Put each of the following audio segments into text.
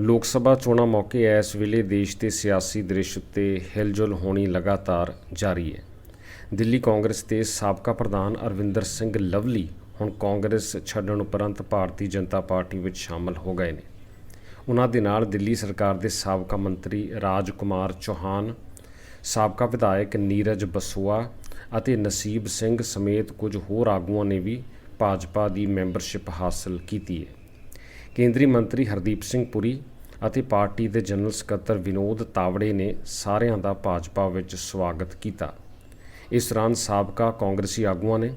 ਲੋਕ ਸਭਾ ਚੋਣਾਂ ਮੌਕੇ ਇਸ ਵੇਲੇ ਦੇਸ਼ ਦੇ ਸਿਆਸੀ ਦ੍ਰਿਸ਼ ਉੱਤੇ ਹਿਲਜੁਲ ਹੋਣੀ ਲਗਾਤਾਰ ਜਾਰੀ ਹੈ। ਦਿੱਲੀ ਕਾਂਗਰਸ ਦੇ ਸਾਬਕਾ ਪ੍ਰਧਾਨ ਅਰਵਿੰਦਰ ਸਿੰਘ ਲਵਲੀ ਹੁਣ ਕਾਂਗਰਸ ਛੱਡਣ ਉਪਰੰਤ ਭਾਰਤੀ ਜਨਤਾ ਪਾਰਟੀ ਵਿੱਚ ਸ਼ਾਮਲ ਹੋ ਗਏ ਨੇ। ਉਹਨਾਂ ਦੇ ਨਾਲ ਦਿੱਲੀ ਸਰਕਾਰ ਦੇ ਸਾਬਕਾ ਮੰਤਰੀ ਰਾਜ ਕੁਮਾਰ ਚੌਹਾਨ, ਸਾਬਕਾ ਵਿਧਾਇਕ ਨੀਰਜ ਬਸੂਆ ਅਤੇ ਨਸੀਬ ਸਿੰਘ ਸਮੇਤ ਕੁਝ ਹੋਰ ਆਗੂਆਂ ਨੇ ਵੀ ਭਾਜਪਾ ਦੀ ਮੈਂਬਰਸ਼ਿਪ ਹਾਸਲ ਕੀਤੀ ਹੈ। ਕੇਂਦਰੀ ਮੰਤਰੀ ਹਰਦੀਪ ਸਿੰਘ ਪੁਰੀ ਅਤੇ ਪਾਰਟੀ ਦੇ ਜਨਰਲ ਸਕੱਤਰ ਵਿਨੋਦ ਤਾਵੜੇ ਨੇ ਸਾਰਿਆਂ ਦਾ ਭਾਜਪਾ ਵਿੱਚ ਸਵਾਗਤ ਕੀਤਾ। ਇਸ ਦੌਰਾਨ ਸਾਬਕਾ ਕਾਂਗਰਸੀ ਆਗੂਆਂ ਨੇ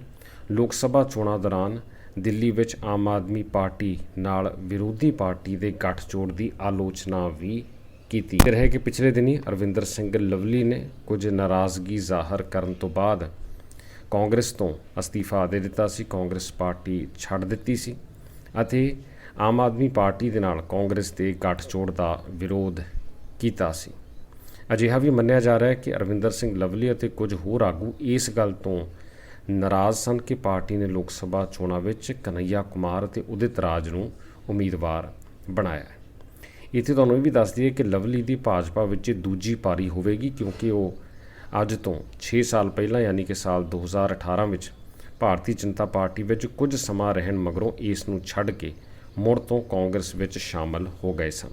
ਲੋਕ ਸਭਾ ਚੋਣਾਂ ਦੌਰਾਨ ਦਿੱਲੀ ਵਿੱਚ ਆਮ ਆਦਮੀ ਪਾਰਟੀ ਨਾਲ ਵਿਰੋਧੀ ਪਾਰਟੀ ਦੇ ਗੱਠਜੋੜ ਦੀ ਆਲੋਚਨਾ ਵੀ ਕੀਤੀ। ਇਹ ਹੈ ਕਿ ਪਿਛਲੇ ਦਿਨੀ ਅਰਵਿੰਦਰ ਸਿੰਘ ਲਵਲੀ ਨੇ ਕੁਝ ਨਾਰਾਜ਼ਗੀ ਜ਼ਾਹਰ ਕਰਨ ਤੋਂ ਬਾਅਦ ਕਾਂਗਰਸ ਤੋਂ ਅਸਤੀਫਾ ਦੇ ਦਿੱਤਾ ਸੀ। ਕਾਂਗਰਸ ਪਾਰਟੀ ਛੱਡ ਦਿੱਤੀ ਸੀ ਅਤੇ ਆਮ ਆਦਮੀ ਪਾਰਟੀ ਦੇ ਨਾਲ ਕਾਂਗਰਸ ਦੇ ਗੱਠਜੋੜ ਦਾ ਵਿਰੋਧ ਕੀਤਾ ਸੀ। ਅਜਿਹਾ ਵੀ ਮੰਨਿਆ ਜਾ ਰਿਹਾ ਹੈ ਕਿ ਅਰਵਿੰਦਰ ਸਿੰਘ ਲਵਲੀ ਅਤੇ ਕੁਝ ਹੋਰ ਆਗੂ ਇਸ ਗੱਲ ਤੋਂ ਨਾਰਾਜ਼ ਸਨ ਕਿ ਪਾਰਟੀ ਨੇ ਲੋਕ ਸਭਾ ਚੋਣਾਂ ਵਿੱਚ ਕਨਈਆ ਕੁਮਾਰ ਅਤੇ ਉਦਿਤ ਰਾਜ ਨੂੰ ਉਮੀਦਵਾਰ ਬਣਾਇਆ ਹੈ। ਇੱਥੇ ਤੁਹਾਨੂੰ ਇਹ ਵੀ ਦੱਸ ਦਈਏ ਕਿ ਲਵਲੀ ਦੀ ਭਾਜਪਾ ਵਿੱਚ ਦੂਜੀ ਪਾਰੀ ਹੋਵੇਗੀ ਕਿਉਂਕਿ ਉਹ ਅੱਜ ਤੋਂ 6 ਸਾਲ ਪਹਿਲਾਂ ਯਾਨੀ ਕਿ ਸਾਲ 2018 ਵਿੱਚ ਭਾਰਤੀ ਜਨਤਾ ਪਾਰਟੀ ਵਿੱਚ ਕੁਝ ਸਮਾਂ ਰਹਿਣ ਮਗਰੋਂ ਇਸ ਨੂੰ ਛੱਡ ਕੇ ਮੁੜ ਤੋਂ ਕਾਂਗਰਸ ਵਿੱਚ ਸ਼ਾਮਲ ਹੋ ਗਏ ਸਨ।